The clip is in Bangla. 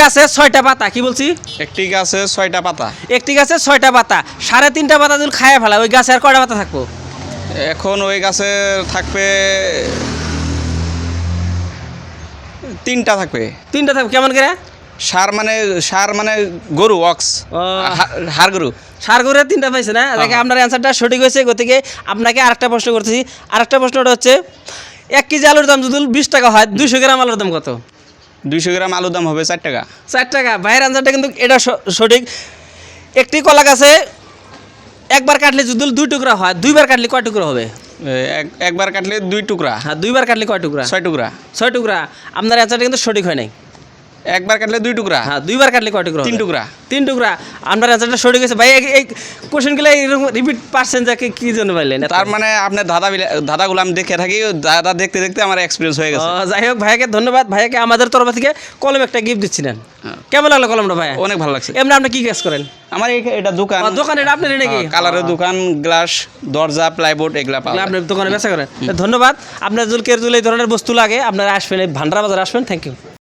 গাছে ছয়টা পাতা কি বলছি? একটি গাছে ছয়টা পাতা। একটি গাছে ছয়টা পাতা সাড়ে তিনটা পাতা যদি খায় ফেলা ওই গাছে আর কয়টা পাতা থাকব? এখন ওই গাছে থাকবে তিনটা থাকবে। তিনটা থাকবে কেমন করে? সার মানে সার মানে গরু অক্স হার গরু। সার করে তিনটা পাইছে না? দেখে আপনার অ্যান্সারটা সঠিক হয়েছে গতিকে আপনাকে আরেকটা প্রশ্ন করতেছি। আরেকটা প্রশ্নটা হচ্ছে এক কেজি আলুর দাম যদি বিশ টাকা হয় দুইশো গ্রাম আলুর দাম কত? দুইশো গ্রাম আলুর দাম হবে চার টাকা। চার টাকা। ভাইয়ের আনসারটা কিন্তু এটা স- সঠিক। একটি কলা গাছে একবার কাটলে যদি দুই টুকরা হয় দুইবার কাটলে কয় টুকরা হবে? এক- একবার কাটলে দুই টুকরা। হ্যাঁ দুইবার কাটলে কয় টুকরা? ছয় টুকরা। ছয় টুকরা। আপনার অ্যান্সারটা কিন্তু সঠিক হয় নাই। একবার কাটলে দুই টুকরা। হ্যাঁ দুইবার কাটলে কয় টুকরা তিন টুকরা। তিন টুকরা। আপনার অ্যান্সারটা সঠিক হয়েছে। ভাই এই- কোশ্চেনগুলো এরকম রিপিট পারছেন যাকে কি জন্য পাইলেন তার মানে আপনার দাদা দাদাগুলো আমি দেখে থাকি দাদা দেখতে দেখতে আমার এক্সপিরিয়েন্স হয়ে গেছে। যাই হোক ভাইয়াকে ধন্যবাদ। ভাইয়াকে আমাদের তরফ থেকে কলম একটা গিফট দিচ্ছিলেন। হ্যাঁ। কেমন লাগল কলমটা ভাইয়া? অনেক ভালো লাগছে। এমনি আপনি কি কাজ করেন? আমার এটা দোকান। দোকান এটা আপনারই নাকি হ্যাঁ, কালারের দোকান গ্লাস দরজা প্লাইবোর্ড এগুলা পাওয়া। আপনার দোকানে বেচা করেন। ধন্যবাদ। আপনার যদি কেউ এই ধরনের বস্তু লাগে। আপনারা আসবেন এই ভান্ডারা বাজার আসবেন। Thank you